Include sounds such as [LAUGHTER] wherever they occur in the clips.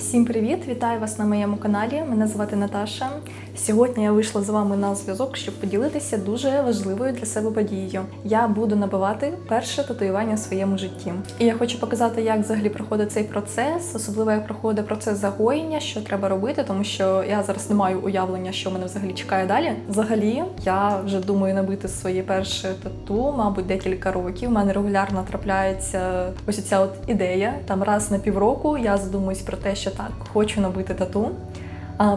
Всім привіт! Вітаю вас на моєму каналі. Мене звати Наташа. Сьогодні я вийшла з вами на зв'язок, щоб поділитися дуже важливою для себе подією. Я буду набивати перше татуювання в своєму житті. І я хочу показати, як взагалі проходить цей процес, особливо як проходить процес загоєння, що треба робити, тому що я зараз не маю уявлення, що мене взагалі чекає далі. Взагалі, я вже думаю набити своє перше тату, мабуть, декілька років. У мене регулярно трапляється ось ця от ідея. Там раз на півроку я задумуюсь про те, що так, хочу набити тату.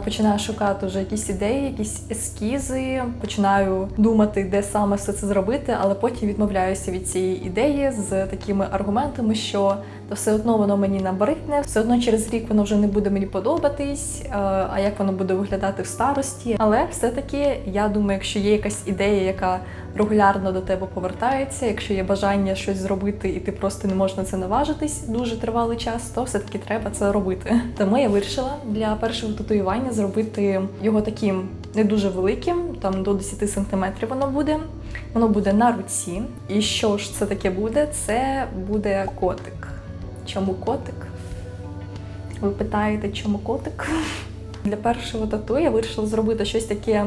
Починаю шукати вже якісь ідеї, якісь ескізи, починаю думати, де саме все це зробити, але потім відмовляюся від цієї ідеї з такими аргументами, що то все одно воно мені набридне, все одно через рік воно вже не буде мені подобатись, е, а як воно буде виглядати в старості. Але все-таки я думаю, якщо є якась ідея, яка регулярно до тебе повертається, якщо є бажання щось зробити, і ти просто не можеш на це наважитись дуже тривалий час, то все-таки треба це робити. Тому я вирішила для першого татуювання зробити його таким не дуже великим, там до 10 сантиметрів воно буде. Воно буде на руці. І що ж це таке буде? Це буде котик. Чому котик? Ви питаєте, чому котик? Для першого тату я вирішила зробити щось таке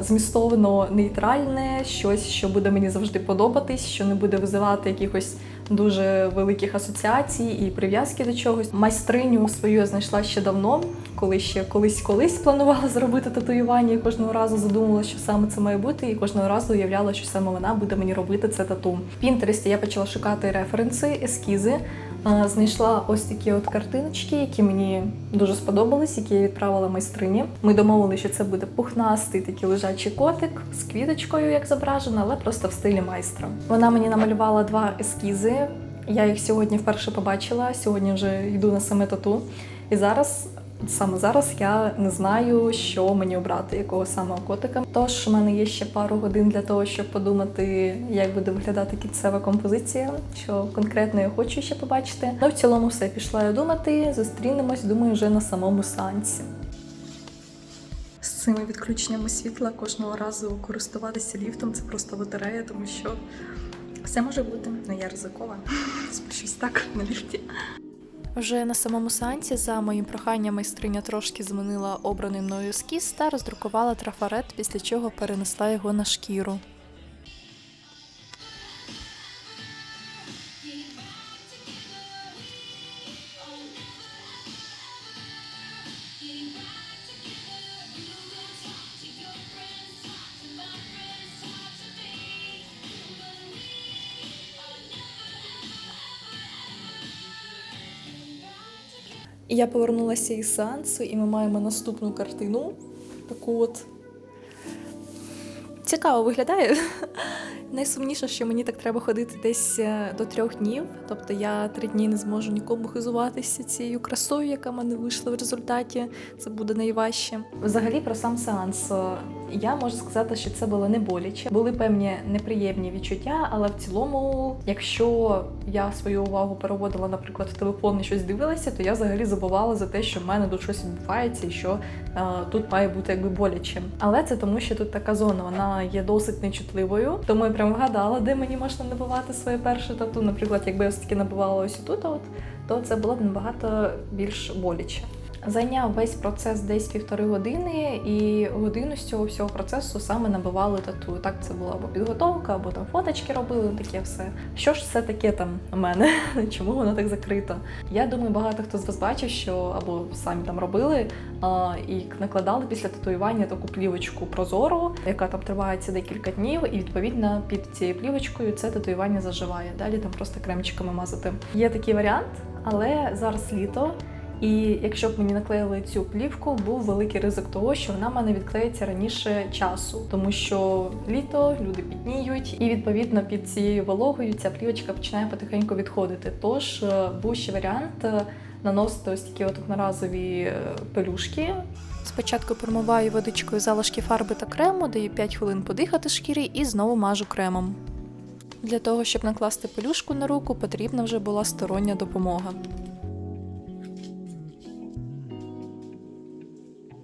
змістовно нейтральне, щось, що буде мені завжди подобатись, що не буде визивати якихось дуже великих асоціацій і прив'язки до чогось. Майстриню свою я знайшла ще давно, коли ще колись колись планувала зробити татуювання, і кожного разу задумувала, що саме це має бути, і кожного разу уявляла, що саме вона буде мені робити це тату. В Пінтересті я почала шукати референси, ескізи. Знайшла ось такі от картиночки, які мені дуже сподобались, які я відправила майстрині. Ми домовилися, що це буде пухнастий такий лежачий котик з квіточкою, як зображено, але просто в стилі майстра. Вона мені намалювала два ескізи. Я їх сьогодні вперше побачила. Сьогодні вже йду на саме тату. І зараз, саме зараз, я не знаю, що мені обрати, якого саме котика. Тож у мене є ще пару годин для того, щоб подумати, як буде виглядати кінцева композиція, що конкретно я хочу ще побачити. Ну, в цілому все пішла я думати. Зустрінемось, думаю, вже на самому сеансі. З цими відключеннями світла кожного разу користуватися ліфтом це просто лотерея, тому що все може бути. Ну я ризикова. [LAUGHS] Спущусь так на ліфті. Вже на самому сеансі за моїм проханням майстриня трошки змінила обраний мною ескіз та роздрукувала трафарет, після чого перенесла його на шкіру. Я повернулася із сеансу, і ми маємо наступну картину. Таку от цікаво виглядає. Найсумніше, що мені так треба ходити десь е, до трьох днів. Тобто я три дні не зможу нікому хизуватися цією красою, яка мене вийшла в результаті. Це буде найважче. Взагалі про сам сеанс. Е, Я можу сказати, що це було не боляче. Були певні неприємні відчуття, але в цілому, якщо я свою увагу переводила, наприклад, в телефон і щось дивилася, то я взагалі забувала за те, що в мене тут щось відбувається і що е, тут має бути якби боляче. Але це тому, що тут така зона, вона є досить нечутливою. Тому я прям вгадала, де мені можна набувати своє перше тату. Наприклад, якби я все-таки набувала ось тут, от, то це було б набагато більш боляче. Зайняв весь процес десь півтори години, і годину з цього всього процесу саме набивали тату. Так це була або підготовка, або там фоточки робили, таке все. Що ж це таке там у мене? [LAUGHS] Чому воно так закрито? Я думаю, багато хто з вас бачив, що або самі там робили а, і накладали після татуювання таку плівочку прозору, яка там тривається декілька днів, і відповідно під цією плівочкою це татуювання заживає. Далі там просто кремчиками мазати. Є такий варіант, але зараз літо. І якщо б мені наклеїли цю плівку, був великий ризик того, що вона в мене відклеїться раніше часу, тому що літо люди підніють, і відповідно під цією вологою ця плівочка починає потихеньку відходити. Тож е, був ще варіант е, наносити ось такі от одноразові е, пелюшки. Спочатку промиваю водичкою залишки фарби та крему, даю 5 хвилин подихати шкірі і знову мажу кремом. Для того, щоб накласти пелюшку на руку, потрібна вже була стороння допомога.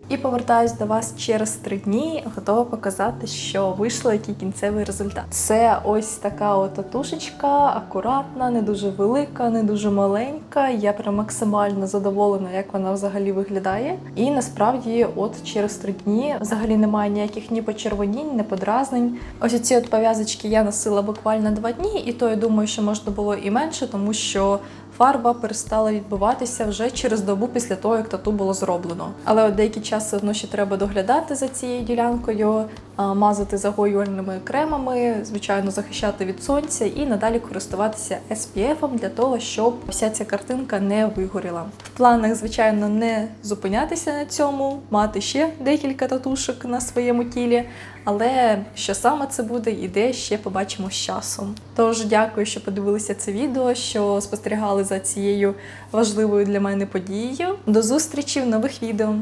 І повертаюсь до вас через три дні, готова показати, що вийшло, який кінцевий результат. Це ось така от татушечка, акуратна, не дуже велика, не дуже маленька. Я прям максимально задоволена, як вона взагалі виглядає. І насправді, от через три дні взагалі немає ніяких ні почервонінь, ні подразнень. Ось ці от пов'язочки я носила буквально два дні, і то я думаю, що можна було і менше, тому що фарба перестала відбиватися вже через добу після того, як тату було зроблено. Але от деякий час все одно ще треба доглядати за цією ділянкою, мазати загоювальними кремами, звичайно, захищати від сонця і надалі користуватися SPF для того, щоб вся ця картинка не вигоріла. В планах, звичайно, не зупинятися на цьому, мати ще декілька татушок на своєму тілі. Але що саме це буде і де ще побачимо з часом. Тож дякую, що подивилися це відео, що спостерігали за цією важливою для мене подією. До зустрічі в нових відео.